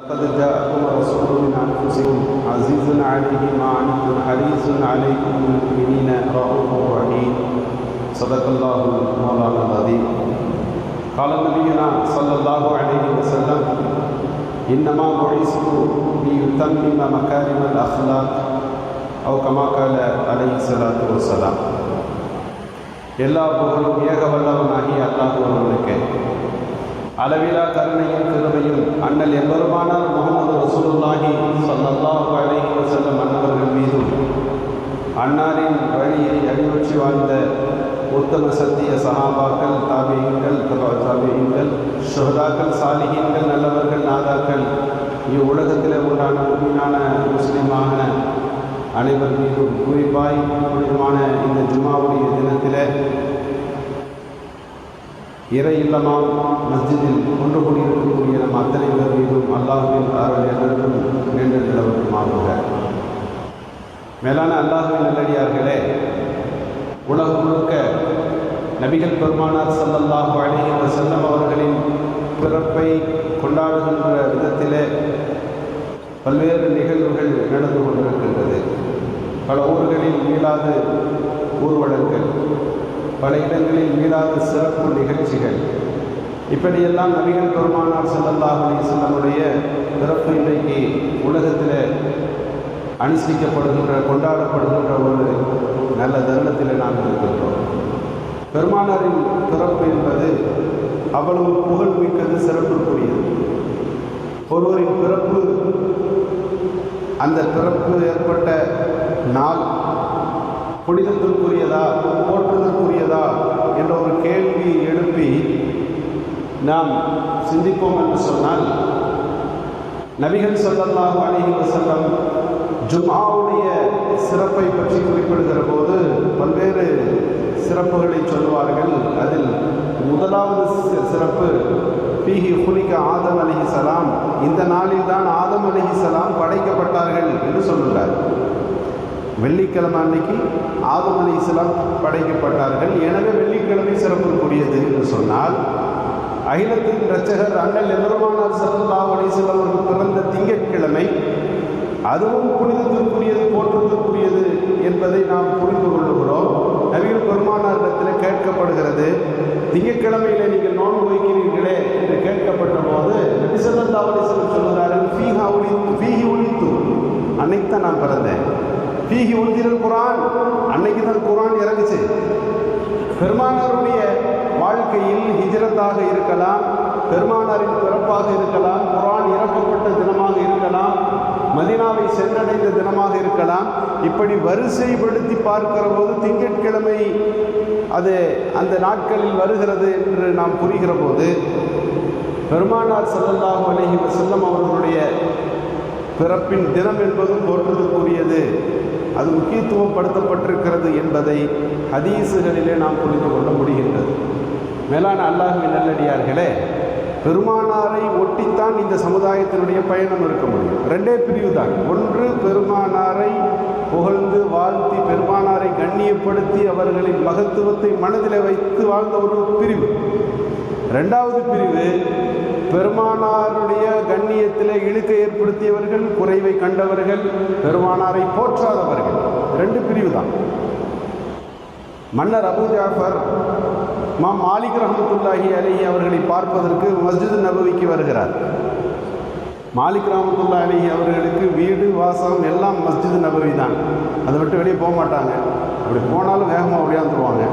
لقد جاءكم رسول من انفسكم عزيز عليه ما عنتم حريص عليكم بالمؤمنين رؤوف رحيم صدق الله مولانا العظيم قال نبينا صلى الله عليه وسلم انما بعثت ليتمم مكارم الاخلاق او كما قال عليه الصلاه والسلام எல்லா புகழும் ஏக வல்லவனாகிய அல்லாஹ் ஒருவனுக்கு அளவிலா கருணையும் கிருபையும் அண்ணல் எம்பெருமானார் முகமது ரசூலுல்லாஹி ஸல்லல்லாஹு அலைஹி வஸல்லம் அன்னவர்கள் மீதும் அன்னாரின் வழியை அடிவற்றி வாழ்ந்த உத்தம சத்திய சகாபாக்கள் தாபியங்கள் தாபியங்கள் சுகதாக்கள் சாலிகங்கள் நல்லவர்கள் நாதாக்கள் இவ்வுலகத்தில் உண்டான உண்மையான முஸ்லீமான அனைவர் மீதும் குறிப்பாய் புனிதமான இந்த ஜுமாவுடைய தினத்தில் இறை இல்லமாம் மஸ்ஜிதில் ஒன்று கூடியிருக்கக்கூடிய நம் அத்தனை பேர் மீதும் அல்லாஹுவின் அருள் எல்லோருக்கும் வேண்டு நிலவட்டுமாகுக மேலான அல்லாஹுவின் நல்லடியார்களே உலகம் முழுக்க நபிகள் பெருமானார் சல்லல்லாஹு அலைஹி செல்லம் அவர்களின் பிறப்பை கொண்டாடுகின்ற விதத்திலே பல்வேறு நிகழ்வுகள் நடந்து கொண்டிருக்கின்றது. பல ஊர்களில் மீளாத ஊர்வலங்கள் பல இடங்களில் மீளாத சிறப்பு நிகழ்ச்சிகள். இப்படியெல்லாம் நபிகள் பெருமானார் செல்லல்லாஹ் அலிசல்லமுடைய பிறப்பு இன்றைக்கு உலகத்தில் அனுஷ்டிக்கப்படுகின்ற கொண்டாடப்படுகின்ற ஒரு நல்ல தருணத்தில் நாம் இருக்கின்றோம். பெருமானாரின் பிறப்பு என்பது அவ்வளவு புகழ் மிக்கது சிறப்புக்குரியது. ஒருவரின் பிறப்பு அந்த பிறப்பு ஏற்பட்ட நாள் புனிதத்திற்குரியதா? கேள்வியை எழுப்பி நாம் சிந்திப்போம் என்று சொன்னால் நபிகள் சொல்லல்லாஹு அலைஹி வஸல்லம் ஜும்ஆவுடைய சிறப்பை பற்றி குறிப்பிடுகிற போது பல்வேறு சிறப்புகளை சொல்வார்கள் அதில் முதலாவது சிறப்பு பீஹி ஹுலிக ஆதம் அலிஹி சலாம். இந்த நாளில் தான் ஆதம் அலிஹி சலாம் படைக்கப்பட்டார்கள் என்று சொல்லுகிறார். வெள்ளிக்கிழமை அன்னைக்கு ஆதம் அலி இஸ்லாம் படைக்கப்பட்டார்கள். எனவே வெள்ளிக்கிழமை சிறப்புக்குரியது என்று சொன்னால் அகிலத்தின் இரட்சகர் அண்ணல் எதிர்மானார் சல்லா அலிஸ்லாம் அவர்கள் பிறந்த திங்கட்கிழமை அதுவும் புனிதத்திற்குரியது போற்றத்திற்குரியது என்பதை நாம் புரிந்து கொள்ளுகிறோம். நவீன பெருமானாரிடத்தில் கேட்கப்படுகிறது திங்கட்கிழமையில் நீங்கள் நோன்பு வைக்கிறீர்களே என்று கேட்கப்பட்ட போது நபிசல்லா அலிஸ்லம் சொல்கிறார்கள் ஃபீஹா ஒளி ஃபீஹி ஒளித்து அன்னைக்கு தான் நான் பிறந்தேன். ஃபீஹி உந்திரல் குரான். அன்னைக்கு தான் குரான் இறங்குச்சு. பெருமானாருடைய வாழ்க்கையில் ஹிஜரத்தாக இருக்கலாம் பெருமானாரின் பிறப்பாக இருக்கலாம் குரான் இறக்கப்பட்ட தினமாக இருக்கலாம் மதினாவை சென்றடைந்த தினமாக இருக்கலாம். இப்படி வரிசைப்படுத்தி பார்க்கிற போது திங்கட்கிழமை அது அந்த நாட்களில் வருகிறது என்று நாம் புரிகிற போது பெருமானார் செல்லல்லாஹு அலஹி செல்லம் அவர்களுடைய பிறப்பின் தினம் என்பதும் போற்றுதற்குரியது அது முக்கியத்துவப்படுத்தப்பட்டிருக்கிறது என்பதை ஹதீஸுகளிலே நாம் புரிந்து கொள்ள முடிகின்றது. மேலான அல்லாஹுவின் நல்லடியார்களே பெருமானாரை ஒட்டித்தான் இந்த சமுதாயத்தினுடைய பயணம் இருக்க முடியும். ரெண்டே பிரிவு தான். ஒன்று பெருமானாரை புகழ்ந்து வாழ்த்தி பெருமானாரை கண்ணியப்படுத்தி அவர்களின் மகத்துவத்தை மனதில் வைத்து வாழ்ந்த ஒரு பிரிவு. ரெண்டாவது பிரிவு பெருமானாருடைய கண்ணியத்தில் இழுக்கை ஏற்படுத்தியவர்கள் குறைவை கண்டவர்கள் பெருமானாரை போற்றாதவர்கள். ரெண்டு பிரிவு தான். மன்னர் அபு ஜாஃபர் மாம் மாலிக் ரஹமத்துல்லாஹி அலி அவர்களை பார்ப்பதற்கு மஸ்ஜித் நபவிக்கு வருகிறார். மாலிக் ரஹமத்துல்லா அலி அவர்களுக்கு வீடு வாசம் எல்லாம் மஸ்ஜித் நபவி தான் அதை விட்டு வெளியே போக மாட்டாங்க. அப்படி போனாலும் வேகமாக ஒடியாந்துருவாங்க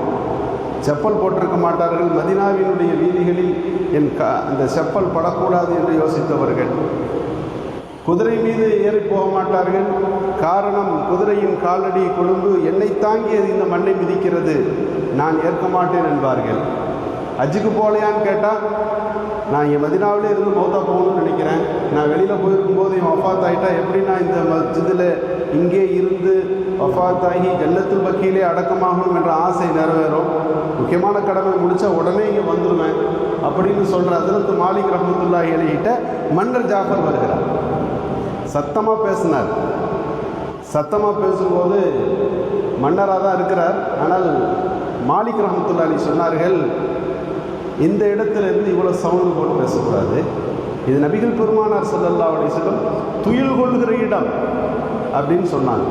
செப்பல் போட்டிருக்க மாட்டார்கள். மதினாவினுடைய வீதிகளில் என் க அந்த செப்பல் படக்கூடாது என்று யோசித்தவர்கள். குதிரை மீது ஏறி போக மாட்டார்கள். காரணம் குதிரையின் காலடி கொழும்பு என்னை தாங்கி அது இந்த மண்ணை மிதிக்கிறது. நான் ஏற்க மாட்டேன் என்பார்கள். அஜுக்கு போகலையான்னு கேட்டால் நான் என் மதினாவிலே இருந்து மௌத்தா போகணும்னு நினைக்கிறேன். நான் வெளியில் போயிருக்கும்போது என் வஃபாத் ஆகிட்டா எப்படி நான் இந்த மஸ்ஜிதில் இங்கே இருந்து வஃபாத் ஆகி ஜன்னத்தில் பக்கியிலே அடக்கமாகணும் என்ற ஆசை நிறைவேறும். முக்கியமான கடமை முடித்தா உடனே இங்கே வந்துடுவேன் அப்படின்னு சொல்கிற அதிரத்து மாலிக் ரஹமத்துல்லா எழுதிட்ட மன்னர் ஜாஃபர் வருகிறார். சத்தமாக பேசினார். சத்தமாக பேசும்போது மன்னராக தான் இருக்கிறார். ஆனால் மாலிக் ரஹமத்துல்லா அலி சொன்னார்கள் இந்த இடத்துல இருந்து இவ்வளோ சவுண்டு போட்டு பேசக்கூடாது. இது நபிகள் பெருமானார் ஸல்லல்லாஹு அலைஹி வஸல்லம் துயில் கொள்கிற இடம் அப்படின்னு சொன்னாங்க.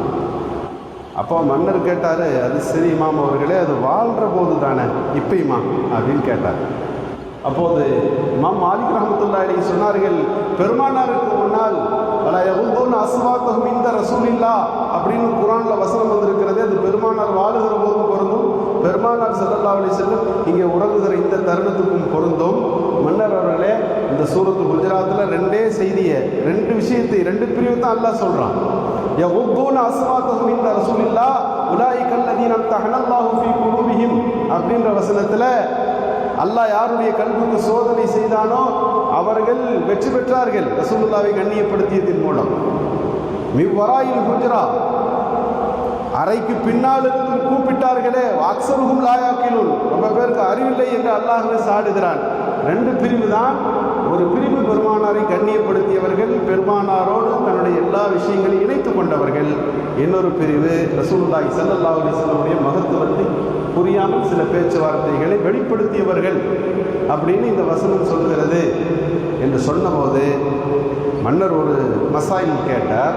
அப்போ மன்னர் கேட்டார் அது சரி இமாம் அவர்களே அது வாழ்கிற போது தானே இப்பயுமா அப்படின்னு கேட்டார். அப்போது இமாம் மாலிக் ரஹமத்துல்லா அலி சொன்னார்கள் பெருமானாருக்கு முன்னால் பல எவ்வளோன்னு அஸ்வாத்தகம் இந்த ரசூலில்லா அப்படின்னு குரானில் வசனம் வந்திருக்கிறது அது பெருமானார் வாழுகிற போதும் பொருந்தும். பெருமானார் ஸல்லல்லாஹு அலைஹி இங்கே உறங்குகிற இந்த தருணத்துக்கும் பொருந்தும். மன்னர் அவர்களே இந்த சூரத்து குஜராத்தில் ரெண்டே செய்தியை ரெண்டு விஷயத்தை ரெண்டு பிரிவு தான் அல்லாஹ் சொல்கிறான் يغضون أصواتهم عند رسول الله أولئك الذين امتحن الله في قلوبهم அப்படின்ற வசனத்தில் அல்லாஹ் யாருடைய கல்விக்கு சோதனை செய்தானோ அவர்கள் வெற்றி பெற்றார்கள் ரசூலுல்லாவை கண்ணியப்படுத்தியதன் மூலம் மிவ்வராயில் குஜரா அறைக்கு பின்னால் இருந்து கூப்பிட்டார்களே அக்சருகும் லாயாக்கிலும் ரொம்ப பேருக்கு அறிவில்லை என்று அல்லாஹ்வே சாடுகிறான் ரெண்டு பிரிவு தான் ஒரு பிரிவு பெருமானாரை கண்ணியப்படுத்தியவர்கள் பெருமானாரோடு தன்னுடைய எல்லா விஷயங்களையும் இணைத்து கொண்டவர்கள். இன்னொரு பிரிவு ரசூல்லாய் ஸல்லல்லாஹு அலிஸ்லமுடைய மகத்துவத்தை புரியாமல் சில பேச்சுவார்த்தைகளை வெளிப்படுத்தியவர்கள் அப்படின்னு இந்த வசனம் சொல்கிறது என்று சொன்னபோது மன்னர் ஒரு மசாயில் கேட்டார்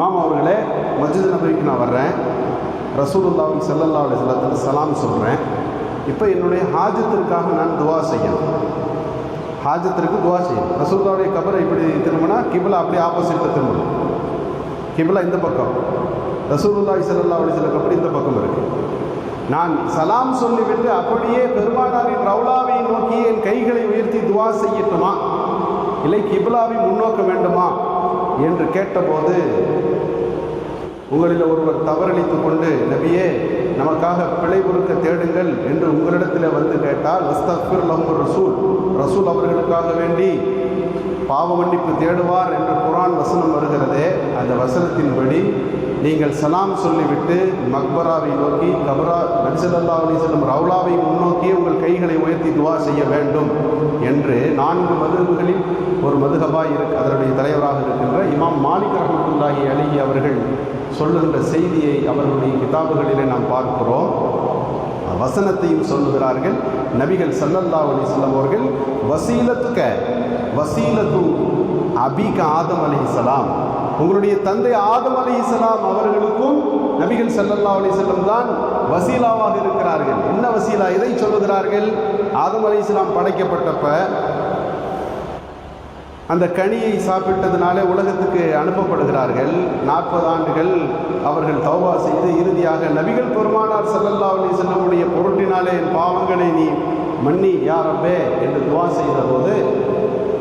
மாமா அவர்களே மஸ்ஜித் நபிக்கு நான் வர்றேன். ரசூலுல்லாஹி செல்லல்லாவுடைய அலைஹி வஸல்லத்துக்கு சலாம் சொல்கிறேன் இப்போ என்னுடைய ஹாஜத்திற்காக நான் துவா செய்யணும். ஹாஜத்திற்கு துவா செய்யும் ரசூல்லாவுடைய கபரை இப்படி திரும்பினா கிபிலா அப்படியே ஆப்போசிட்டில் திரும்பணும் கிபிலா இந்த பக்கம். ரசூலுல்லாஹி ஸல்லல்லாஹு அலைஹி வஸல்லம் கபடி இந்த பக்கம் இருக்கு. நான் சலாம் சொல்லிவிட்டு அப்படியே பெருமானாரின் ரவுலாவை நோக்கி என் கைகளை உயர்த்தி துவா செய்யட்டுமா? இல்லை கிபிலாவை முன்னோக்க வேண்டுமா? என்று கேட்டபோது உங்களில் ஒருவர் தவறளித்து கொண்டு நபியே நமக்காக பிழை பொறுக்க தேடுங்கள் என்று உங்களிடத்தில் வந்து கேட்டால் அஸ்தஃபிர் லஹு ரசூல் ரசூல் அவர்களுக்காக வேண்டி பாவ மன்னிப்பு தேடுவார் என்று குரான் வசனம் வருகிறதே. அந்த வசனத்தின்படி நீங்கள் சலாம் சொல்லிவிட்டு மக்பராவை நோக்கி கபரா நபிசல்லா செல்லும் ரவுலாவை முன்னோக்கி உங்கள் கைகளை உயர்த்தி துவா செய்ய வேண்டும் என்று நான்கு மதுகுகளில் ஒரு மதுகபாய் இருக்கு அதனுடைய தலைவராக இருக்கின்ற இமாம் மாலிக் ரஹமத்துல்லாஹி அலி அவர்கள் சொல்லுகின்ற செய்தியை அவர்களுடைய கிதாபுகளிலே நாம் பார்க்கிறோம். வசனத்தையும் சொல்லுகிறார்கள். நபிகள் சல்லல்லா அலிஸ்லாம் அவர்கள் வசீலத்துக்க வசீலத்து அபிக ஆதம் அலிசலாம் உங்களுடைய தந்தை ஆதம் அலிசலாம் அவர்களுக்கும் நபிகள் சல்லல்லா அலிசல்லம் தான் வசீலாவாக இருக்கிறார்கள். என்ன வசீலா? இதை சொல்லுகிறார்கள்? ஆதம் அலிஸ்லாம் படைக்கப்பட்டப்ப அந்த கனியை சாப்பிட்டதுனாலே உலகத்துக்கு அனுப்பப்படுகிறார்கள். நாற்பது ஆண்டுகள் அவர்கள் தௌபா செய்து இறுதியாக நபிகள் பெருமானார் சல்லல்லா அலி செல்லமுடைய பொருட்டினாலே என் பாவங்களை நீ மன்னி யாரப்பே என்று துவா செய்த போது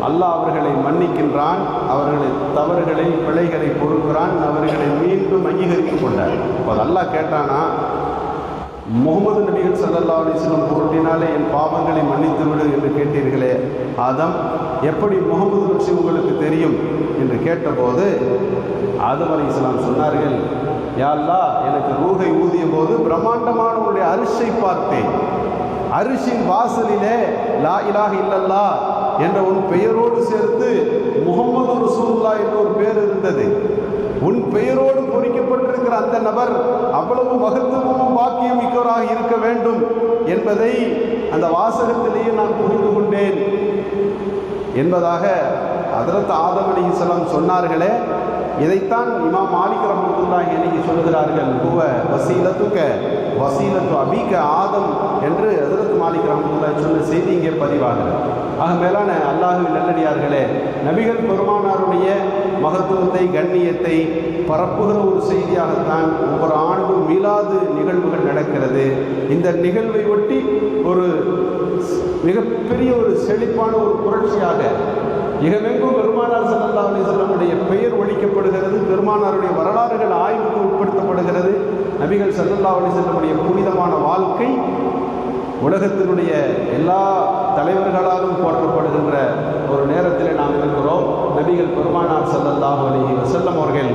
அல்லாஹ் அவர்களை மன்னிக்கின்றான். அவர்களை தவறுகளை பிழைகளை பொறுக்கிறான். அவர்களை மீண்டும் அங்கீகரித்துக் கொண்டார். இப்போ அல்லாஹ் கேட்டானா முகமது நபிகள் சல்லல்லா அலிஸ்லம் பொருட்டினாலே என் பாவங்களை மன்னித்து விடு என்று கேட்டீர்களே. ஆதம் எப்படி முகமது பற்றி உங்களுக்கு தெரியும் என்று கேட்டபோது ஆதம் அலி இஸ்லாம் சொன்னார்கள் யாழ்லா எனக்கு ரூகை ஊதிய போது பிரம்மாண்டமான உன்னுடைய அரிசை பார்த்தேன். அரிசின் வாசலிலே லா இலாக இல்லல்லா என்ற உன் பெயரோடு சேர்த்து முகமது ரசூல்லா என்ற ஒரு பேர் இருந்தது. உன் பெயரோடு பொறிக்கப்பட்டிருக்கிற அந்த நபர் அவ்வளவு மகத்துவமும் பாக்கியம் மிக்கவராக இருக்க வேண்டும் என்பதை அந்த வாசகத்திலேயே நான் புரிந்து கொண்டேன். என்பதாக அதரத் ஆதம் அலி இஸ்லாம் சொன்னார்களே இதைத்தான் இமாம் மாலிக் ரஹமத்துல்லாஹி அலைஹி சொல்கிறார்கள். ஹுவ வசீலத்துக்க வசீலத்து அபிக ஆதம் என்று ஹஜரத் மாலிக் ரஹமத்துல்லாஹி சொன்ன செய்தி இங்கே பதிவாகிறது. ஆக மேலான அல்லாஹுவின் நல்லடியார்களே நபிகள் பெருமானாருடைய மகத்துவத்தை கண்ணியத்தை பரப்புகிற ஒரு செய்தியாகத்தான் ஒவ்வொரு ஆண்டும் மீளாது நிகழ்வுகள் நடக்கிறது. இந்த நிகழ்வை ஒட்டி ஒரு மிகப்பெரிய ஒரு செழிப்பான ஒரு புரட்சியாக இகமெங்கும் பெருமானார் சல்லா அலிசல்லமுடைய பெயர் ஒழிக்கப்படுகிறது பெருமானாருடைய வரலாறுகள் ஆய்வுக்கு உட்படுத்தப்படுகிறது. நபிகள் சல்லல்லா அலிசல்லமுடைய புனிதமான வாழ்க்கை உலகத்தினுடைய எல்லா தலைவர்களாலும் போற்றப்படுகின்ற ஒரு நேரத்தில் நாம் இருக்கிறோம். நபிகள் பெருமானார் சல்லல்லாஹு அலிஹி வசல்லம் அவர்கள்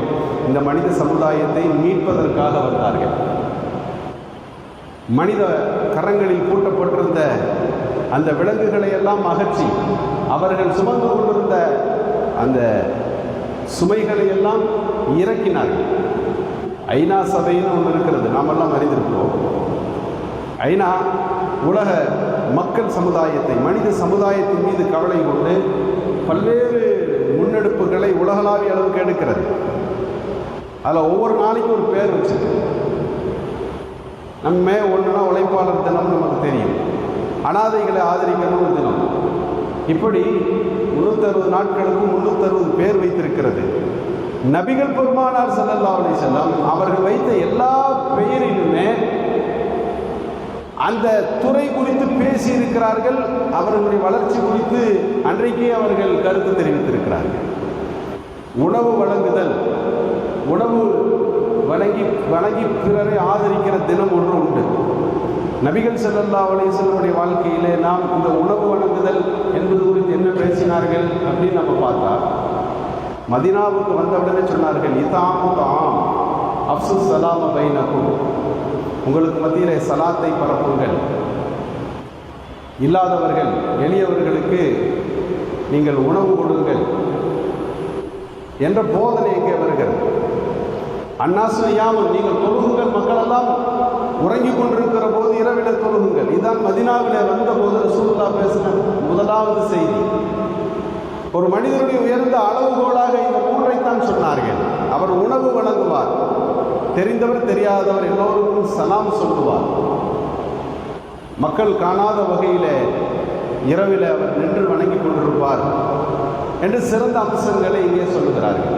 இந்த மனித சமுதாயத்தை மீட்பதற்காக வந்தார்கள். மனித கரங்களில் பூட்டப்பட்டிருந்த அந்த விலங்குகளை எல்லாம் அகற்றி அவர்கள் சுமந்து கொண்டிருந்த அந்த சுமைகளை எல்லாம் இறக்கினார்கள். ஐநா சபைன்னு ஒன்று இருக்கிறது. நாமெல்லாம் அறிந்திருக்கிறோம். ஐநா உலக மக்கள் சமுதாயத்தை மனித சமுதாயத்தின் மீது கவலை கொண்டு பல்வேறு முன்னெடுப்புகளை உலகளாவிய அளவுக்கு எடுக்கிறது. அதில் ஒவ்வொரு நாளைக்கும் ஒரு பேர் வச்சுது நம்ம ஒன்றுனா உழைப்பாளர் தினம் நமக்கு தெரியும். அனாதைகளை ஆதரிக்கணும் தினம். இப்படி முந்நூற்றறுபது நாட்களுக்கும் முந்நூற்றறுபது பேர் வைத்திருக்கிறது. நபிகள் பெருமானார் செல்லல்லா அலி செல்லம் அவர்கள் வைத்த எல்லா பெயரிலுமே அந்த துறை குறித்து பேசியிருக்கிறார்கள். அவர்களுடைய வளர்ச்சி குறித்து அன்றைக்கே அவர்கள் கருத்து தெரிவித்திருக்கிறார்கள். உணவு வழங்குதல் உணவு வழங்கி வழங்கி பிறரை ஆதரிக்கிற தினம் ஒன்று உண்டு. நபிகள் செல்லல்லா அலேசனுடைய வாழ்க்கையிலே நாம் இந்த உணவு வழங்குதல் என்பது குறித்து என்ன பேசினார்கள் அப்படின்னு நம்ம பார்த்தா மதினாவுக்கு வந்தவுடனே சொன்னார்கள் இதாம் தாம் அப்சு சலாம பைனக்கும். உங்களுக்கு மத்தியிலே சலாத்தை பரப்புங்கள். இல்லாதவர்கள் எளியவர்களுக்கு நீங்கள் உணவு கொடுங்கள். என்ற போதனை இங்கே வருகிறது அன்னாசுயாமல் நீங்கள் தொழுகுங்கள். மக்களெல்லாம் உறங்கி கொண்டிருக்கிற போது இரவில தொழுகுங்கள். இதான் மதினாவில் வந்த போது ரசூல்லா பேசின முதலாவது செய்தி. ஒரு மனிதனுடைய உயர்ந்த அளவுகோலாக இந்த மூன்றைத்தான் சொன்னார்கள். அவர் உணவு வழங்குவார். தெரிந்தவர் தெரியாதவர் எல்லோருக்கும் சலாம் சொல்லுவார். மக்கள் காணாத வகையில் இரவில் அவர் நின்று வணங்கி கொண்டிருப்பார் என்று சிறந்த அம்சங்களை இங்கே சொல்லுகிறார்கள்.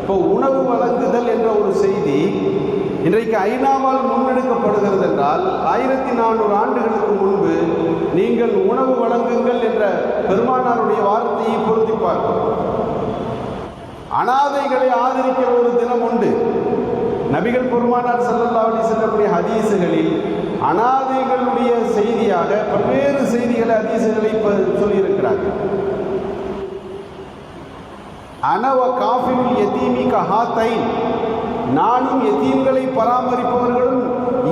இப்போ உணவு வழங்குதல் என்ற ஒரு செய்தி இன்றைக்கு ஐநாவால் முன்னெடுக்கப்படுகிறது என்றால் ஆயிரத்தி நானூறு ஆண்டுகளுக்கு முன்பு நீங்கள் உணவு வழங்குங்கள் என்ற பெருமானாருடைய வார்த்தையை பொருத்தி பார்க்கும் அனாதைகளை ஆதரிக்கிற ஒரு தினம் உண்டு. நபிகள் பெருமானார் செல்லல்லா அலி செல்லக்கூடிய ஹதீசுகளில் அனாதைகளுடைய செய்தியாக பல்வேறு செய்திகளை ஹதீசுகளை சொல்லியிருக்கிறார்கள். அனவ காஃபில் எத்தீமி கஹாத்தை நானும் எத்தீம்களை பராமரிப்பவர்களும்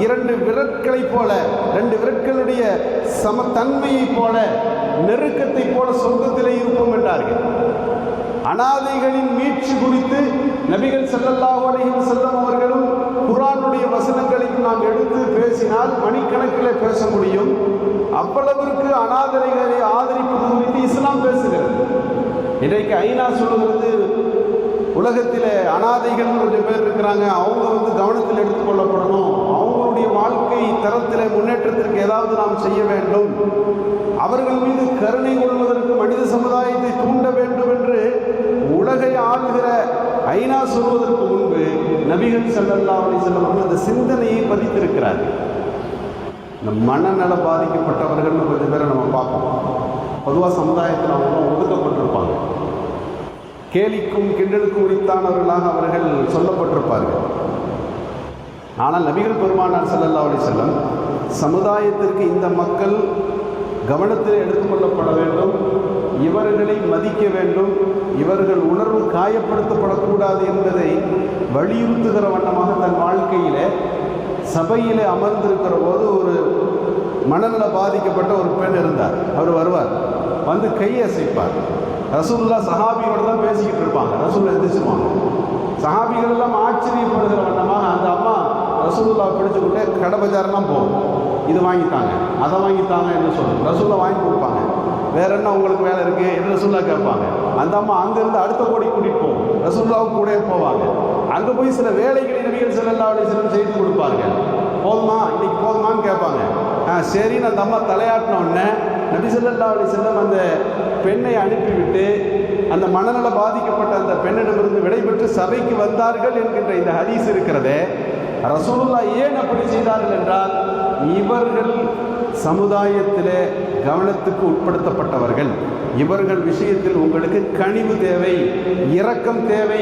இரண்டு விரட்களைப் போல ரெண்டு விரட்களுடைய சமத்தன்மையைப் போல நெருக்கத்தைப் போல சொர்க்கத்திலே இருப்போம் என்றார்கள். அனாதைகளின் மீட்சி குறித்து நபிகள் செல்லல்லாஹு அலைஹி செல்லம் அவர்களும் குரானுடைய வசனங்களையும் நாம் எடுத்து பேசினால் மணிக்கணக்கில் பேச முடியும். அவ்வளவிற்கு அனாதைகளை ஆதரிப்பது குறித்து இஸ்லாம் பேசுகிறது. இன்றைக்கு ஐநா சொல்லுகிறது உலகத்தில் அனாதைகள் கொஞ்சம் பேர் இருக்கிறாங்க அவங்க வந்து கவனத்தில் எடுத்துக்கொள்ளப்படணும் அவங்களுடைய வாழ்க்கை தரத்தில் முன்னேற்றத்திற்கு ஏதாவது நாம் செய்ய வேண்டும். அவர்கள் மீது கருணை கொள்வதற்கு மனித சமுதாயத்தை தூண்ட வேண்டும் என்று உலகை ஆளுகிற ஐநா சொல்வதற்கு முன்பு நபிகள் செல்லல்லா அலி செல்லம் அந்த சிந்தனையை பதித்திருக்கிறார் இந்த மனநல பாதிக்கப்பட்டவர்கள்னு கொஞ்சம் பேரை நம்ம பார்ப்போம். பொதுவாக சமுதாயத்தில் அவங்க ஒதுக்கப்பட்டிருப்பாங்க கேலிக்கும் கிண்டலுக்கும் உரித்தானவர்களாக அவர்கள் சொல்லப்பட்டிருப்பார்கள். ஆனால் நபிகள் பெருமானார் செல்லல்லா அலி செல்லம் சமுதாயத்திற்கு இந்த மக்கள் கவனத்தில் எடுத்துக்கொள்ளப்பட வேண்டும். இவர்களை மதிக்க வேண்டும். இவர்கள் உணர்வு காயப்படுத்தப்படக்கூடாது என்பதை வலியுறுத்துகிற வண்ணமாக தன் வாழ்க்கையில் சபையில் அமர்ந்திருக்கிற போது ஒரு மனநல பாதிக்கப்பட்ட ஒரு பெண் இருந்தார். அவர் வருவார். வந்து கையை அசைப்பார். ரசூல்லா சஹாபியோடு தான் பேசிக்கிட்டு இருப்பாங்க. ரசூல்லா எந்திரிச்சுவாங்க சஹாபிகள் எல்லாம் ஆச்சரியப்படுகிற வண்ணமாக அந்த அம்மா ரசூல்லா பிடிச்சுக்கிட்டு கடை பஜாரெல்லாம் போகும். இது வாங்கித்தாங்க. அதை வாங்கித்தாங்க என்று சொல்லுவோம் ரசூல்லா வாங்கி கொடுப்பாங்க வேற என்ன உங்களுக்கு வேலை இருக்குது என்று ரசூல்லா கேட்பாங்க. அந்த அம்மா அங்கேருந்து அடுத்த கோடி கூட்டிகிட்டு போகும். ரசூல்லாவுக்கு கூட போவாங்க. அங்கே போய் சில வேலைகளை நபிகள் செல்லல்லா சிலர் செய்து கொடுப்பாங்க போதுமா? இன்னைக்கு போதுமான்னு கேட்பாங்க. ஆ சரின்னு அந்த அம்மா தலையாட்டின உடனே நபி சொல்லல்லா செல்லம் அந்த பெண்ணை அனுப்பிவிட்டு அந்த மனநல பாதிக்கப்பட்ட அந்த பெண்ணிடமிருந்து விடைபெற்று சபைக்கு வந்தார்கள் என்கின்ற இந்த ஹதீஸ் இருக்கிறதே. ரசூலுல்லா ஏன் அப்படி செய்தார்கள் என்றால் இவர்கள் சமுதாயத்திலே கவனத்துக்கு உட்படுத்தப்பட்டவர்கள். இவர்கள் விஷயத்தில் உங்களுக்கு கனிவு தேவை இரக்கம் தேவை.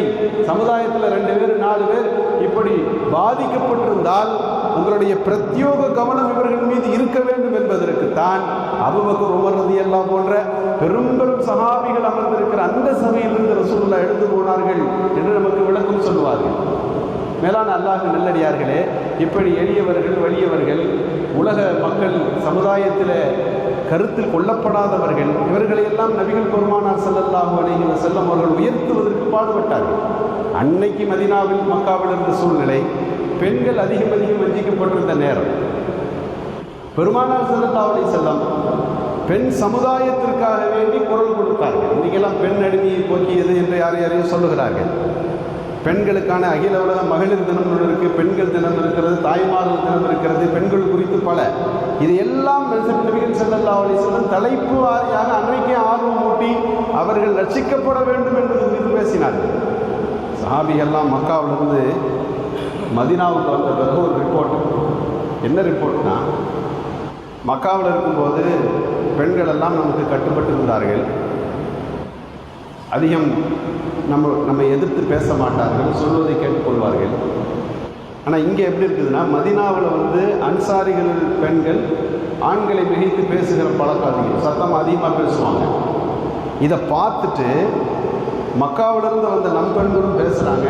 சமுதாயத்தில் ரெண்டு பேர் நாலு பேர் இப்படி பாதிக்கப்பட்டிருந்தால் உங்களுடைய பிரத்யோக கவனம் இவர்கள் மீது இருக்க வேண்டும் என்பதற்குத்தான் அபுபக்கர் உமர் ரதி எல்லாம் போன்ற பெரும் பெரும் சகாபிகள் அமர்ந்திருக்கிற அந்த சபையிலிருந்து ரசூல்லா எழுந்து போனார்கள் என்று நமக்கு விளக்கம் சொல்வார்கள் மேலான அல்லாஹ் நல்லடியார்களே இப்படி எளியவர்கள் வலியவர்கள் உலக மக்கள் சமுதாயத்தில் கருத்தில் கொள்ளப்படாதவர்கள் இவர்களையெல்லாம் நபிகள் பெருமானார் செல்லல்லாஹு அலைஹி செல்லம் அவர்கள் உயர்த்துவதற்கு பாடுபட்டார்கள். அன்னைக்கு மதினாவில் மக்காவில் இருந்த சூழ்நிலை பெண்கள் அதிகம் அதிகம் வஞ்சிக்கப்பட்டிருந்த நேரம். பெருமானார் ஸல்லல்லாஹு செல்லம் பெண் சமுதாயத்திற்காக வேண்டி குரல் கொடுத்தார்கள். இன்றைக்கெல்லாம் பெண் அடிமையை போக்கியது என்று யார் யாரையும் சொல்லுகிறார்கள். பெண்களுக்கான அகில உலக மகளிர் தினம் இருக்குது பெண்கள் தினம் இருக்கிறது தாய்மார்கள் தினம் இருக்கிறது பெண்கள் குறித்து பல. இது எல்லாம் நபிகள் ஸல்லல்லாஹு தலைப்பு வாரியாக அன்றைக்கே ஆர்வம் ஊட்டி அவர்கள் ரட்சிக்கப்பட வேண்டும் என்பது குறித்து பேசினார்கள். சஹாபிகள்லாம் மக்காவிலிருந்து மதினாவுக்கு வந்த பிறகு ஒரு ரிப்போர்ட் என்ன ரிப்போர்ட்னா மக்காவில் இருக்கும்போது பெண்கள் எல்லாம் நமக்கு கட்டுப்பட்டு இருந்தார்கள் அதிகம் நம்ம நம்ம எதிர்த்து பேச மாட்டார்கள் சொல்வதை கேட்டுக்கொள்வார்கள். ஆனால் இங்கே எப்படி இருக்குதுன்னா மதினாவில் வந்து அன்சாரிகள் பெண்கள் ஆண்களை மிகைத்து பேசுகிற பழக்கம் அதிகம். சத்தம் அதிகமாக பேசுவாங்க. இதை பார்த்துட்டு மக்காவிலிருந்து வந்த நம்பெண்களும் பேசுகிறாங்க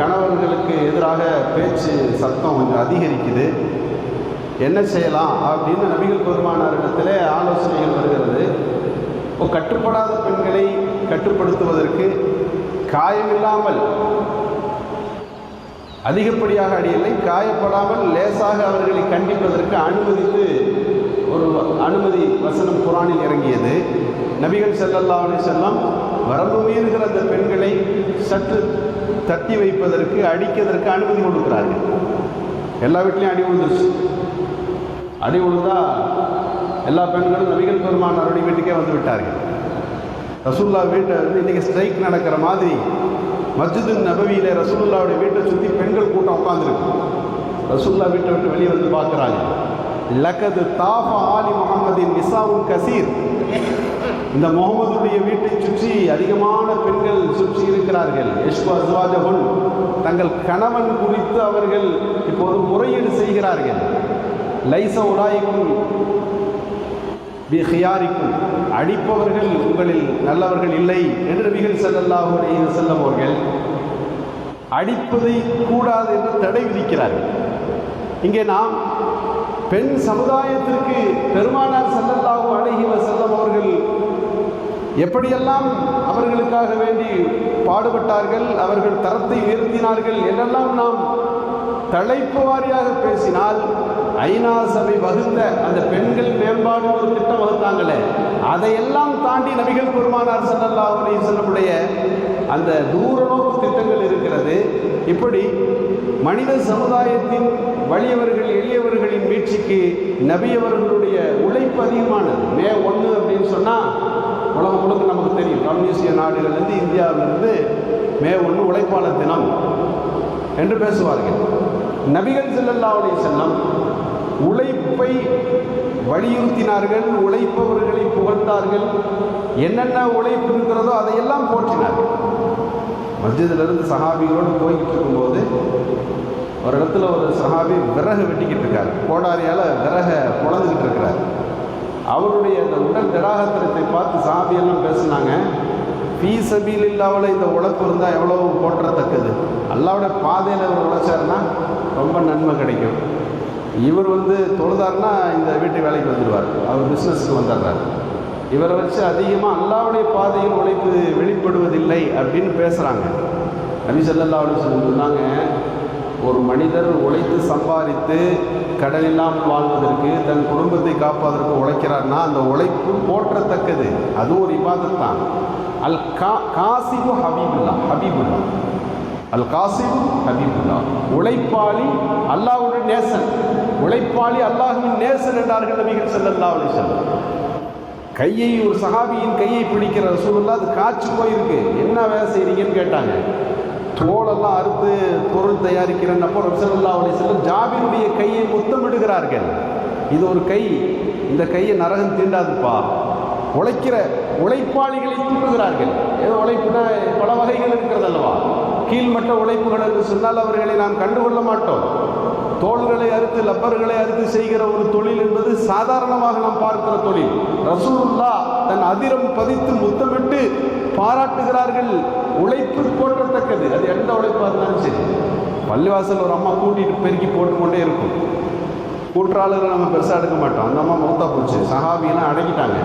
கணவர்களுக்கு எதிராக பேச்சு சத்தம் கொஞ்சம் அதிகரிக்குது. என்ன செய்யலாம் அப்படின்னு நபிகள் பெருமானாரிடத்தில் ஆலோசனைகள் வருகிறது. இப்போ கட்டுப்படாத பெண்களை கட்டுப்படுத்துவதற்கு காயமில்லாமல் அதிகப்படியாக அடியலை காயப்படாமல் லேசாக அவர்களை கண்டிப்பதற்கு அனுமதித்து ஒரு அனுமதி வசனம் குரானில் இறங்கியது. நபிகள் செல்லல்லா செல்லம் வரம்பு மீறுகிற அந்த பெண்களை சற்று தட்டி வைப்பதற்கு அடிக்கிறதற்கு அனுமதி கொடுக்கிறார்கள். எல்லா வீட்லேயும் அடி விழுந்துருச்சு. அடி விழுந்தா எல்லா பெண்களும் நபிகள் பெருமானாருடைய வீட்டுக்கே வந்து விட்டார்கள். ரசூல்லா வீட்டை வந்து இன்றைக்கி ஸ்ட்ரைக் நடக்கிற மாதிரி மஸ்ஜிது நபவியில் ரசூல்லாவுடைய வீட்டை சுற்றி பெண்கள் கூட்டம் உட்காந்துருக்கு ரசூல்லா வீட்டை விட்டு வெளியே வந்து பார்க்குறாங்க. லக்கது தாஃபா ஆலி முகமதின் நிசாவுன் கசீர். இந்த முகமதுடைய வீட்டை சுற்றி அதிகமான பெண்கள் சுற்றி இருக்கிறார்கள். யஷ்வா அஸ்வாஜகுன் தங்கள் கணவன் குறித்து அவர்கள் இப்போது முறையீடு செய்கிறார்கள். லைச உலாய்க்கும் பிஹியாரிக்கும் அடிப்பவர்கள் உங்களில் நல்லவர்கள் இல்லை என்று நபிகள் ஸல்லல்லாஹு அலைஹி வஸல்லம் அவர்கள் அடிப்பதை கூடாது என்று தடை விதிக்கிறார்கள். இங்கே நாம் பெண் சமுதாயத்திற்கு பெருமானார் ஸல்லல்லாஹு அலைஹி வஸல்லம் அவர்கள் எப்படியெல்லாம் அவர்களுக்காக வேண்டி பாடுபட்டார்கள் அவர்கள் தரத்தை உயர்த்தினார்கள் என்றெல்லாம் நாம் தலைப்பு வாரியாக பேசினால் ஐநா சபை வகுத்த அந்த பெண்கள் மேம்பாடு ஒரு திட்டம் வகுத்தாங்களே அதையெல்லாம் தாண்டி நபிகள் பெருமானார் சல்லல்லா அலிசல்லமுடைய அந்த தூர நோக்கு திட்டங்கள் இருக்கிறது. இப்படி மனித சமுதாயத்தின் வலியவர்கள் எளியவர்களின் மீட்சிக்கு நபியவர்களுடைய உழைப்பு அதிகமானது. மே ஒன்று அப்படின்னு சொன்னால் உலகம் முழுக்க நமக்கு தெரியும். கம்யூனிஸ்டிய நாடுகள்லேருந்து இந்தியாவிலிருந்து மே ஒன்று உழைப்பாளர் தினம் என்று பேசுவார்கள். நபிகள் செல்லல்லா அலைஹி செல்லம் உழைப்பை வலியுறுத்தினார்கள் உழைப்பவர்களை புகழ்ந்தார்கள். என்னென்ன உழைப்பு இருக்கிறதோ அதையெல்லாம் போற்றினார்கள் மஸ்ஜிதிலிருந்து சஹாபிகளோடு போய்கிட்டு இருக்கும்போது ஒரு இடத்துல ஒரு சஹாபி விறகு வெட்டிக்கிட்டு இருக்கார். கோடாரியால் விறக குழந்துக்கிட்டு இருக்கிறார். அவருடைய அந்த உடல் திடாகத்திரத்தை பார்த்து சஹாபியெல்லாம் பேசுனாங்க ஃபீ சபீல் இல்லாமல் இந்த உழைப்பு இருந்தால் எவ்வளோ போற்றத்தக்கது? அல்லாவோட பாதையில் அவர் உழைச்சாருன்னா ரொம்ப நன்மை கிடைக்கும். இவர் வந்து தொழுதாருன்னா இந்த வீட்டு வேலைக்கு வந்துடுவார் அவர் பிஸ்னஸ்க்கு வந்துடுறாரு. இவரை வச்சு அதிகமாக அல்லாவுடைய பாதையில் உழைப்பு வெளிப்படுவதில்லை அப்படின்னு பேசுகிறாங்க நபி ஸல்லல்லாஹு அலைஹி சொன்னாங்க ஒரு மனிதர் உழைத்து சம்பாதித்து கடன் இல்லாமல் வாழ்வதற்கு தன் குடும்பத்தை காப்பதற்கு உழைக்கிறார்னா அந்த உழைப்பு போற்றத்தக்கது. அது ஒரு இபாதத் தான். அல் கா காசிபு ஹபீபுல்லா ஹபீபுல்லா. அல் காசிபு ஹபீபுல்லா. உழைப்பாளி அல்லாவுடைய நேசன். உழைப்பாளி அல்லாஹுவின் நேசன் என்றார்கள் நபிகள் செல்லல்லா அலி செல்லம் கையை ஒரு சஹாபியின் கையை பிடிக்கிற ரசூலுல்லா அது காய்ச்சி போயிருக்கு. என்ன வேலை செய்கிறீங்கன்னு கேட்டாங்க. தோலெல்லாம் அறுத்து பொருள் தயாரிக்கிறேன்னப்போ ரசல்லா அலி செல்லம் ஜாபிருடைய கையை முத்தமிடுகிறார்கள் இது ஒரு கை. இந்த கையை நரகம் தீண்டாதுப்பா. உழைக்கிற உழைப்பாளிகளை தூண்டுகிறார்கள் ஏதோ உழைப்புனா பல வகைகள் இருக்கிறது அல்லவா கீழ்மட்ட உழைப்புகள் என்று சொன்னால் அவர்களை நாம் கண்டுகொள்ள மாட்டோம். தோள்களை அறுத்து லப்பர்களை அறுத்து செய்கிற ஒரு தொழில் என்பது சாதாரணமாக நாம் பார்க்கிற தொழில். ரசூலுல்லா தன் அதிரம் பதித்து முத்தமிட்டு பாராட்டுகிறார்கள். உழைப்பு போற்றத்தக்கது. அது எந்த உழைப்பாக இருந்தாலும் சரி. பள்ளிவாசல் ஒரு அம்மா கூட்டிட்டு பெருக்கி போட்டுக்கொண்டே இருக்கும். கூற்றாளர்கள் நம்ம பெருசாக எடுக்க மாட்டோம். அந்த அம்மா மௌத்தா போச்சு. சஹாபியெல்லாம் அடங்கிட்டாங்க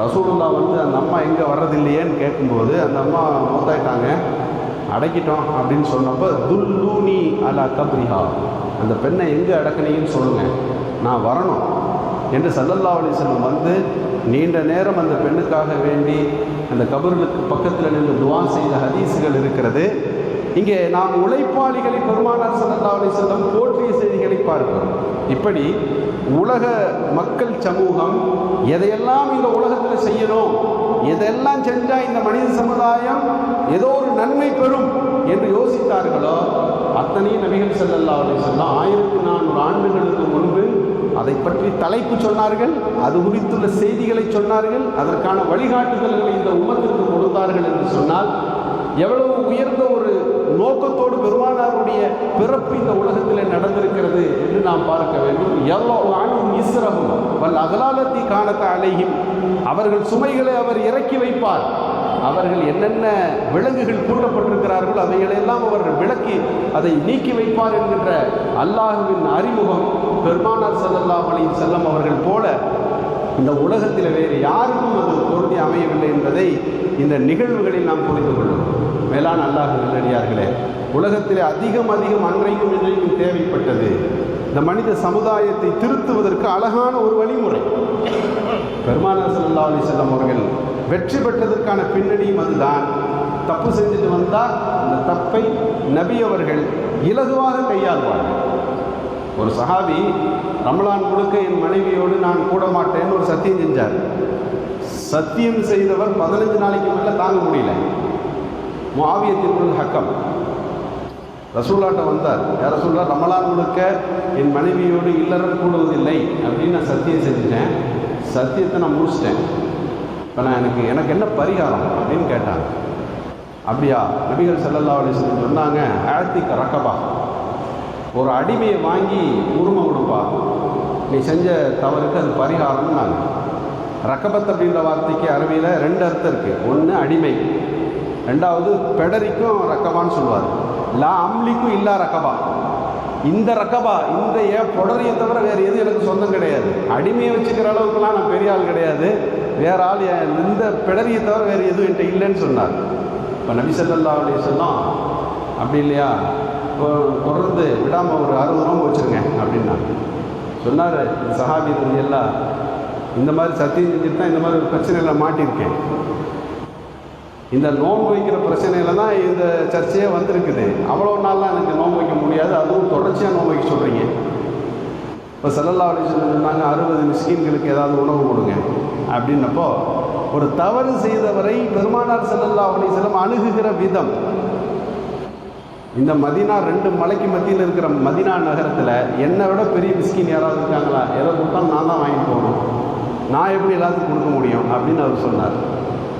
ரசூலுல்லா வந்து அந்த அம்மா எங்கே வர்றதில்லையேன்னு கேட்கும்போது அந்த அம்மா மௌத்தாயிட்டாங்க. அடக்கிட்டோம் அப்படின்னு சொன்னப்போ துல்லூனி அலா கப்ரிஹா. அந்த பெண்ணை எங்கே அடக்குனீங்கன்னு சொல்லுங்கள் நான் வரணும். என்று சல்லல்லா அலிஸ்லம் வந்து நீண்ட நேரம் அந்த பெண்ணுக்காக வேண்டி அந்த கபர்களுக்கு பக்கத்தில் நின்று துவா செய்த ஹதீஸுகள் இருக்கிறது. இங்கே நாம் உழைப்பாளிகளை பெருமானார் சல்லல்லா அலிஸ்லம் போற்றிய செய்திகளை பார்க்கிறோம். இப்படி உலக மக்கள் சமூகம் எதையெல்லாம் இந்த உலகத்தில் செய்யணும் எதெல்லாம் செஞ்சால் இந்த மனித சமுதாயம் ஏதோ ஒரு நன்மை பெறும் என்று யோசித்தார்களோ அத்தனையும் நபிகள் செல்லல்லா அலிஸ்லாம் ஆயிரத்தி நானூறு ஆண்டுகளுக்கு முன்பு அதை பற்றி தலைப்பு சொன்னார்கள். அது குறித்துள்ள செய்திகளை சொன்னார்கள். அதற்கான வழிகாட்டுதல்களை இந்த உமத்திற்கு கொடுத்தார்கள் என்று சொன்னால் எவ்வளவு உயர்ந்த ஒரு நோக்கத்தோடு பெருமானாருடைய பிறப்பு இந்த உலகத்தில் நடந்திருக்கிறது என்று நாம் பார்க்க வேண்டும். எவ்வளவு ஆணும் இஸ்ரகும் வல் அகலாலத்தி காணத்த அலையும் அவர்கள் சுமைகளை அவர் இறக்கி வைப்பார். அவர்கள் என்னென்ன விலங்குகள் கூட்டப்பட்டிருக்கிறார்கள் அவைகளெல்லாம் அவர்கள் விளக்கி அதை நீக்கி வைப்பார் என்கின்ற அல்லாஹுவின் அறிமுகம் பெருமானார் செல்லல்லாஹ் அலி செல்லம் அவர்கள் போல இந்த உலகத்தில் வேறு யாருக்கும் அது பொருந்தி அமையவில்லை என்பதை இந்த நிகழ்வுகளில் நாம் புரிந்து கொள்ளும். மேலான அல்லாஹ் நல்லடியார்களே உலகத்தில் அதிகம் அதிகம் அன்றைக்கும் இன்றையும் தேவைப்பட்டது. இந்த மனித சமுதாயத்தை திருத்துவதற்கு அழகான ஒரு வழிமுறை. பெருமானார் சல்லா அலி செல்லம் அவர்கள் வெற்றி பெற்றதற்கான பின்னணியும் அதுதான். தப்பு செஞ்சுட்டு வந்தால் அந்த தப்பை நபி அவர்கள் இலகுவாக கையாள்வார்கள். ஒரு சஹாபி ரமலான் முழுக்க என் மனைவியோடு நான் கூட மாட்டேன்னு ஒரு சத்தியம் செஞ்சார். சத்தியம் செய்தவர் பதினஞ்சு நாளைக்கு மேலே தாங்க முடியல. மாவியத்திற்குள் ஹக்கம். ரசூல்லாட்ட வந்தார் யார் ரசூல்லா ரமலான் முழுக்க என் மனைவியோடு இல்லறம் கூடுவதில்லை அப்படின்னு நான் சத்தியம் செஞ்சுட்டேன். சத்தியத்தை நான் முடிச்சிட்டேன். இப்போ நான் எனக்கு எனக்கு என்ன பரிகாரம் அப்படின்னு கேட்டாங்க. அப்படியா? நபிகள் செல்லல்லா அலிஸ்லம் சொன்னாங்க ஆழ்த்திக்க ரக்கபா ஒரு அடிமையை வாங்கி உரிமை கொடுப்பா. நீ செஞ்ச தவறுக்கு அது பரிகாரம்னாங்க ரக்கபத் அப்படின்ற வார்த்தைக்கு அரபியில் ரெண்டு அர்த்தம் இருக்குது ஒன்று அடிமை ரெண்டாவது பெடரிக்கும் ரக்கபான்னு சொல்லுவார். லா அம்லிக்கும் இல்லா ரக்கபா இந்த ரக்கபா இந்த ஏன் புடரையை தவிர வேறு எதுவும் எனக்கு சொந்தம் கிடையாது. அடிமையை வச்சுக்கிற அளவுக்குலாம் நான் பெரிய ஆள் கிடையாது. வேற ஆள் என் இந்த பிடரியை தவிர வேறு எதுவும் என்கிட்ட இல்லைன்னு சொன்னார். இப்போ நபி சல்லா அலைய சொன்னோம் அப்படி இல்லையா? தொடர்ந்து விடாமல் ஒரு அறுபது ரூபா வச்சுருங்க அப்படின்னா சொன்னார் சஹாபி இருந்து எல்லாம் இந்த மாதிரி சத்தியம் செஞ்சுட்டு தான் இந்த மாதிரி ஒரு பிரச்சனையில் மாட்டியிருக்கேன். இந்த நோன்பு வைக்கிற பிரச்சனையில தான் இந்த சர்ச்சையே வந்திருக்குது. அவ்வளோ நாள்லாம் எனக்கு நோன்பு வைக்க முடியாது. அதுவும் தொடர்ச்சியாக நோன்பு வைக்க சொல்கிறீங்க இப்போ செல்லல்லா அலிஸ்லம் சொன்னாங்க அறுபது மிஸ்கின்களுக்கு ஏதாவது உணவு கொடுங்க. அப்படின்னப்போ ஒரு தவறு செய்தவரை பெருமானார் செல்லல்லா அலிஸ்லம் அணுகுகிற விதம். இந்த மதினா ரெண்டு மலைக்கு மத்தியில் இருக்கிற மதினா நகரத்தில் என்னை விட பெரிய மிஸ்கின் யாராவது இருக்காங்களா? எதை கொடுத்தாலும் நான் தான் வாங்கிட்டு போகணும். நான் எப்படி எல்லாத்துக்கும் கொடுக்க முடியும்? அப்படின்னு அவர் சொன்னார்.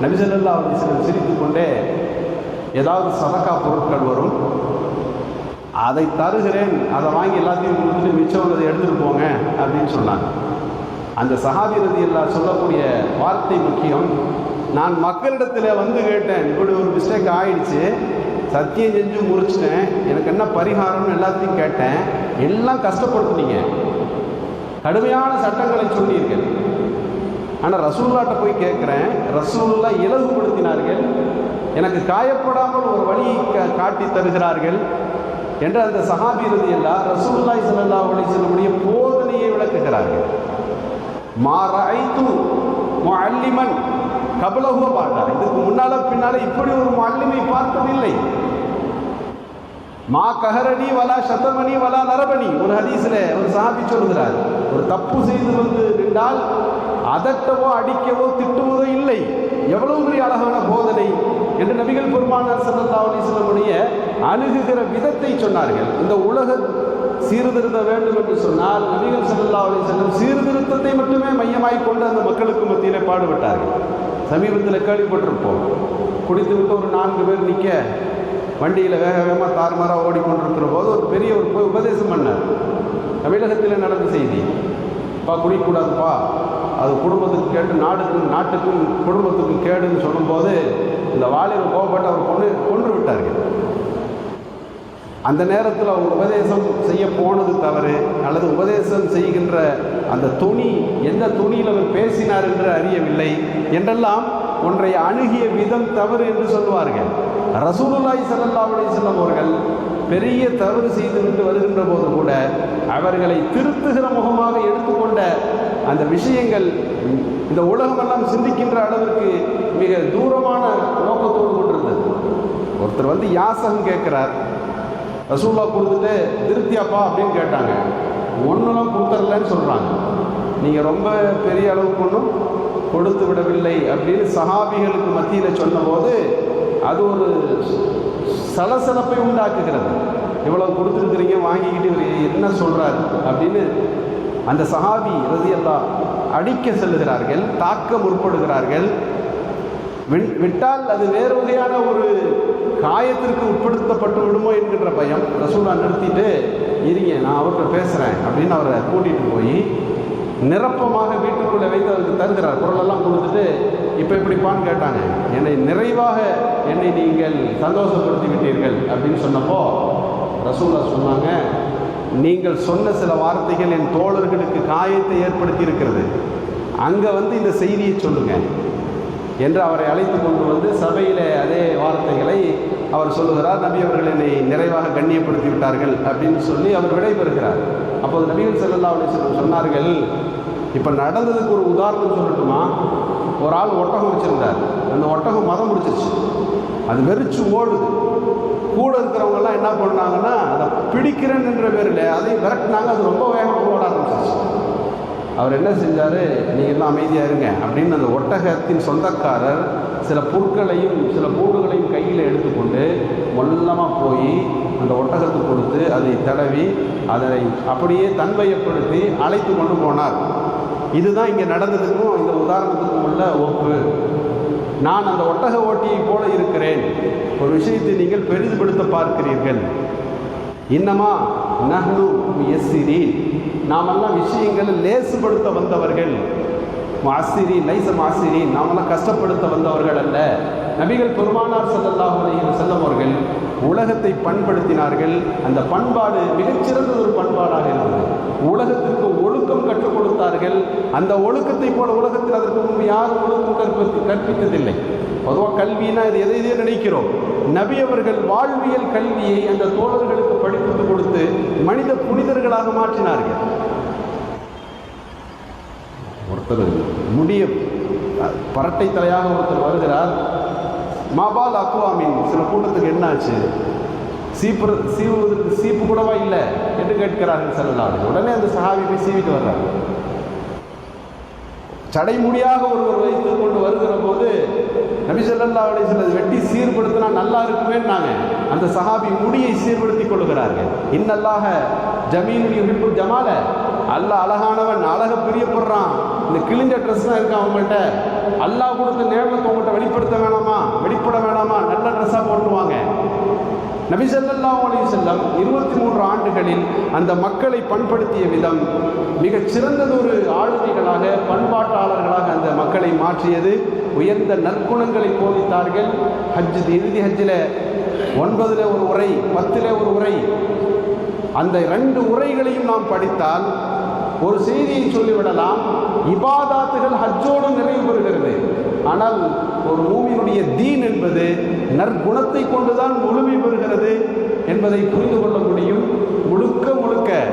நபிசல்லா அலிஸ்லம் சிரித்து கொண்டே ஏதாவது சதக்கா பொருட்கள் வரும். அதை தருகிறேன். அதை வாங்கி எல்லாத்தையும் கொடுத்துட்டு மிச்சம் உள்ளதை எடுத்துகிட்டு போங்க அப்படின்னு சொன்னாங்க. அந்த சஹாபி ரதி எல்லா சொல்லக்கூடிய வார்த்தை முக்கியம். நான் மக்களிடத்தில் வந்து கேட்டேன் இப்படி ஒரு மிஸ்டேக் ஆயிடுச்சு. சத்தியம் செஞ்சு முறிச்சிட்டேன். எனக்கு என்ன பரிகாரம்னு எல்லாத்தையும் கேட்டேன். எல்லாம் கஷ்டப்படுத்துனீங்க கடுமையான சட்டங்களை சொன்னீர்கள். ஆனால் ரசூல்லாட்ட போய் கேட்குறேன் ரசூல்லா இலகுபடுத்தினார்கள். எனக்கு காயப்படாமல் ஒரு வழியை காட்டி தருகிறார்கள். என்று அந்த சஹாபிரதி எல்லாம் ரசூல்லாய் சல்லா அலிசல்லுடைய போதனையை விளக்குகிறார்கள். மாறாய்த்து அல்லிமன் கபலகுவ பார்த்தார். இதுக்கு முன்னால பின்னால இப்படி ஒரு மல்லிமை பார்த்ததில்லை. மா கஹரணி வலா சத்தமணி வலா நரபணி ஒரு ஹதீஸில் ஒரு சாபி சொல்கிறார் ஒரு தப்பு செய்து வந்து நின்றால் அதட்டவோ அடிக்கவோ திட்டுவதோ இல்லை. எவ்வளவு பெரிய அழகான போதனை. என்று நபிகள் பெருமானார் சல்லா அலிஸ்லமுடைய அணுகுகிற விதத்தை சொன்னார்கள். இந்த உலக சீர்திருத்த வேண்டும் என்று சொன்னால் நபிகள் சல்லா அலிஸ்லம் சீர்திருத்தத்தை மட்டுமே மையமாய் கொண்டு அந்த மக்களுக்கு மத்தியிலே பாடுபட்டார்கள். சமீபத்தில் கேள்விப்பட்டிருப்போம். குடித்து விட்டு ஒரு நான்கு பேர் நிற்க வண்டியில் வேக வேகமாக தாறுமாறாக ஓடிக்கொண்டிருக்கிற போது ஒரு பெரிய ஒரு போய் உபதேசம் பண்ணார். தமிழகத்தில் நடந்த செய்தி பா குடிக்கூடாதுப்பா. அது குடும்பத்துக்கு கேட்டு நாடுக்கும் நாட்டுக்கும் குடும்பத்துக்கும் கேடுன்னு சொல்லும்போது இந்த வாலிபர் கோபப்பட்டு அவர் கொண்டு கொன்று விட்டார்கள். அந்த நேரத்தில் அவர் உபதேசம் செய்ய போனது தவறு அல்லது உபதேசம் செய்கின்ற அந்த துணி எந்த துணியில் அவர் பேசினார் என்று அறியவில்லை என்றெல்லாம் ஒன்றை அணுகிய விதம் தவறு என்று சொல்வார்கள். ரசூலுல்லாய் ஸல்லல்லாஹு அலைஹி அவர்கள் பெரிய தவறு செய்துவிட்டு வருகின்ற போது கூட அவர்களை திருத்துகிற முகமாக எடுத்துக்கொண்ட அந்த விஷயங்கள் இந்த உலகமெல்லாம் சிந்திக்கின்ற அளவிற்கு மிக தூரமான நோக்கத்தோடு கொண்டிருந்தது. ஒருத்தர் வந்து யாசகம் கேட்குறார். ரசூல்லா கொடுத்துட்டு திருப்தியாப்பா அப்படின்னு கேட்டாங்க. ஒன்றுலாம் கொடுத்துடலன்னு சொல்கிறாங்க நீங்கள் ரொம்ப பெரிய அளவுக்கு ஒன்றும் கொடுத்து விடவில்லை அப்படின்னு சஹாபிகளுக்கு மத்தியில் சொன்னபோது அது ஒரு சலசலப்பை உண்டாக்குகிறது. இவ்வளவு கொடுத்துருக்குறீங்க வாங்கிக்கிட்டு என்ன சொல்கிறார் அப்படின்னு அந்த சஹாபி ரசியல்லா அடிக்க செல்லுகிறார்கள் தாக்க முற்படுகிறார்கள் விட்டால் அது வேறு வகையான ஒரு காயத்திற்கு உட்படுத்தப்பட்டு விடுமோ என்கின்ற பயம் ரசூலா நிறுத்திட்டு இருங்க நான் அவர்கிட்ட பேசுகிறேன் அப்படின்னு அவரை கூட்டிகிட்டு போய் நிரப்பமாக வீட்டுக்குள்ளே வைத்து அவருக்கு தருகிறார். குரலெல்லாம் கொடுத்துட்டு இப்போ இப்படிப்பான்னு கேட்டாங்க. என்னை நிறைவாக என்னை நீங்கள் சந்தோஷப்படுத்தி விட்டீர்கள் அப்படின்னு சொன்னப்போ ரசூலா சொன்னாங்க நீங்கள் சொன்ன சில வார்த்தைகள் என் தோழர்களுக்கு காயத்தை ஏற்படுத்தி இருக்கிறது அங்கே வந்து இந்த செய்தியை சொல்லுங்கள் என்று அவரை அழைத்து கொண்டு வந்து சபையில் அதே வார்த்தைகளை அவர் சொல்லுகிறார். நபி அவர்கள் என்னை நிறைவாக கண்ணியப்படுத்தி விட்டார்கள் அப்படின்னு சொல்லி அவர் விடைபெறுகிறார். அப்போது நபிகள் செல்லல்லா அலைஹி சொன்னார்கள் இப்போ நடந்ததுக்கு ஒரு உதாரணம் சொல்லட்டுமா? ஒரு ஆள் ஒட்டகம் வச்சிருந்தார். அந்த ஒட்டகம் மதம் முடிச்சிருச்சு. அது வெறிச்சு ஓடுது. கூட இருக்கிறவங்கெல்லாம் என்ன பண்ணாங்கன்னா அதை பிடிக்கிறேன் என்ற பேரில் அதை விரட்டினாங்க. அது ரொம்ப வேகமாக ஓட ஆரம்பிச்சிச்சு அவர் என்ன செஞ்சார்? நீங்கள் எல்லாம் அமைதியாக இருங்க அப்படின்னு அந்த ஒட்டகத்தின் சொந்தக்காரர் சில புற்களையும் சில பூண்டுகளையும் கையில் எடுத்துக்கொண்டு மொல்லமாக போய் அந்த ஒட்டகத்தை கொடுத்து அதை தடவி அதனை அப்படியே தன்மையப்படுத்தி அழைத்து கொண்டு போனார். இதுதான் இங்கே நடந்ததுக்கும் இந்த உதாரணத்துக்கும் உள்ள ஒப்பு. நான் அந்த ஒட்டக ஓட்டியை போல இருக்கிறேன். ஒரு விஷயத்தை நீங்கள் பெரிதுபடுத்த பார்க்கிறீர்கள். இன்னமா நஹ்னு எஸ்ஸிரீன் நாமெல்லாம் விஷயங்களை லேசுபடுத்த வந்தவர்கள். மாசிரி லைச மாசிரி நாமெல்லாம் கஷ்டப்படுத்த வந்தவர்கள் அல்ல. நபிகள் பெருமானார் ஸல்லல்லாஹு அலைஹி வஸல்லம் அவர்கள் உலகத்தை பண்படுத்தினார்கள். அந்த பண்பாடு மிகச்சிறந்த ஒரு பண்பாடாக இருந்தது. உலகத்திற்கு ஒழுக்கம் கற்றுக் கொடுத்தார்கள். அந்த ஒழுக்கத்தை போல உலகத்தில் அதற்கு முன்பு யாரும் ஒழுக்கம் கற்பித்து கற்பித்ததில்லை. பொதுவாக கல்வினா இது எதை எதையோ நினைக்கிறோம். நபி அவர்கள் வாழ்வியல் கல்வியை அந்த தோழர்களுக்கு படிப்பித்து கொடுத்து மனித புனிதர்களாக மாற்றினார்கள். ஒருத்தர் முடிய பரட்டை தலையாக ஒருத்தர் வருகிறார். மாபால் அக்குவாமின் சில கூட்டத்துக்கு என்னாச்சு? சீப்பு சீவுவதற்கு சீப்பு கூடவா இல்லை என்று கேட்கிறார்கள் செல்லலாம் உடனே அந்த சஹாபி போய் சீவிட்டு வர்றார். சடைமுடியாக ஒருவர் வைத்து கொண்டு வருகிற போது நபி ஸல்லல்லாஹு வெட்டி சீர்படுத்தினா நல்லா இருக்குமேன்னாங்க. அந்த சஹாபி முடியை சீர்படுத்தி கொள்கிறார்கள். இன்னல்லாக ஜமீன் யுஹிப்பு ஜமால. அல்ல அழகானவன் அழக பிரியப்படுறான். இந்த கிழிஞ்ச ட்ரெஸ் தான் இருக்கு அவங்கள்ட்ட? அல்லாஹ் கொடுத்த நேரத்தை உங்கள்கிட்ட வெளிப்படுத்த வேணாமா? வெளிப்பட வேணாமா? நல்ல ட்ரெஸ்ஸாக போட்டுவாங்க. நபிசல்லா அலி செல்லம் இருபத்தி மூன்று ஆண்டுகளில் அந்த மக்களை பண்படுத்திய விதம் மிகச் சிறந்ததொரு ஆளுமைகளாக பண்பாட்டாளர்களாக அந்த மக்களை மாற்றியது. உயர்ந்த நற்குணங்களை போதித்தார்கள். ஹஜ் இறுதி ஹஜ்ஜில் ஒன்பதில் ஒரு உரை பத்தில் ஒரு உரை. அந்த ரெண்டு உரைகளையும் நாம் படித்தால் ஒரு செய்தியை சொல்லிவிடலாம். இபாதாத்துகள் ஹஜ்ஜோடு நிறைவு பெறுகிறது ஆனால் ஒரு மூவியினுடைய தீன் என்பது நற்குணத்தை கொண்டுதான் முழுமை பெறுகிறது என்பதை புரிந்து கொள்ள முடியும். முழுக்க முழுக்க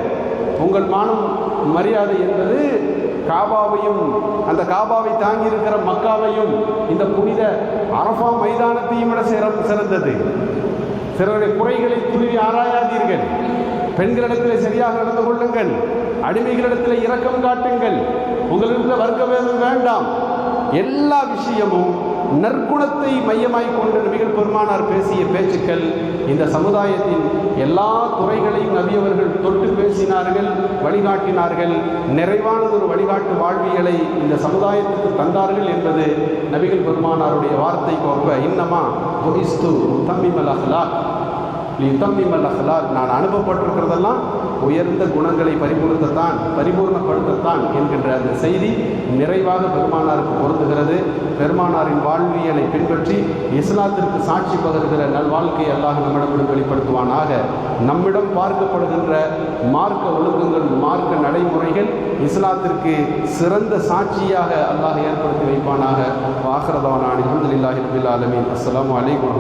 உங்கள் மானம் மரியாதை என்பது காபாவையும் அந்த காபாவை தாங்கி இருக்கிற மக்காவையும் இந்த புனித அரபா மைதானத்தையும் விட சிற- சிறந்தது. சிலருடைய குறைகளை துருவி ஆராயாதீர்கள். பெண்களிடத்தில் சரியாக நடந்து கொள்ளுங்கள். அடிமைகளிடத்தில் இரக்கம் காட்டுங்கள். உங்களிடத்தில் வர்க்க வேதம் வேண்டாம். எல்லா விஷயமும் நற்குணத்தை மையமாய் கொண்டு நபிகள் பெருமானார் பேசிய பேச்சுக்கள் இந்த சமுதாயத்தின் எல்லா துறைகளையும் நபி அவர்கள் தொட்டு பேசினார்கள் வழிகாட்டினார்கள். நிறைவானதொரு வழிகாட்டு வாழ்வியலை இந்த சமுதாயத்துக்கு தந்தார்கள் என்பது நபிகள் பெருமானாருடைய வார்த்தைக்கு ஒப்ப இன்னமா புகிஸ்து தம்மிமல் அஹ்லாக். நீ தம்மிமல் அஹ்லாக். நான் அனுப்பப்பட்டிருக்கிறதெல்லாம் உயர்ந்த குணங்களை பரிபூர்ணத்தான் பரிபூர்ணப்படுத்தத்தான் என்கின்ற அந்த செய்தி நிறைவாக பெருமானாருக்கு பொருந்துகிறது. பெருமானாரின் வாழ்வியலை பின்பற்றி இஸ்லாத்திற்கு சாட்சி பகர்கிற நல்வாழ்க்கையை அல்லாஹ் நம்மிடம் வெளிப்படுத்துவானாக. நம்மிடம் பார்க்கப்படுகின்ற மார்க்க ஒழுக்கங்கள் மார்க்க நடைமுறைகள் இஸ்லாத்திற்கு சிறந்த சாட்சியாக அல்லாஹ் ஏற்படுத்தி வைப்பானாக. வாகரதவான அலமதுல்லாஹி ரபில் ஆலமீன். அஸ்ஸலாமு அலைக்கும்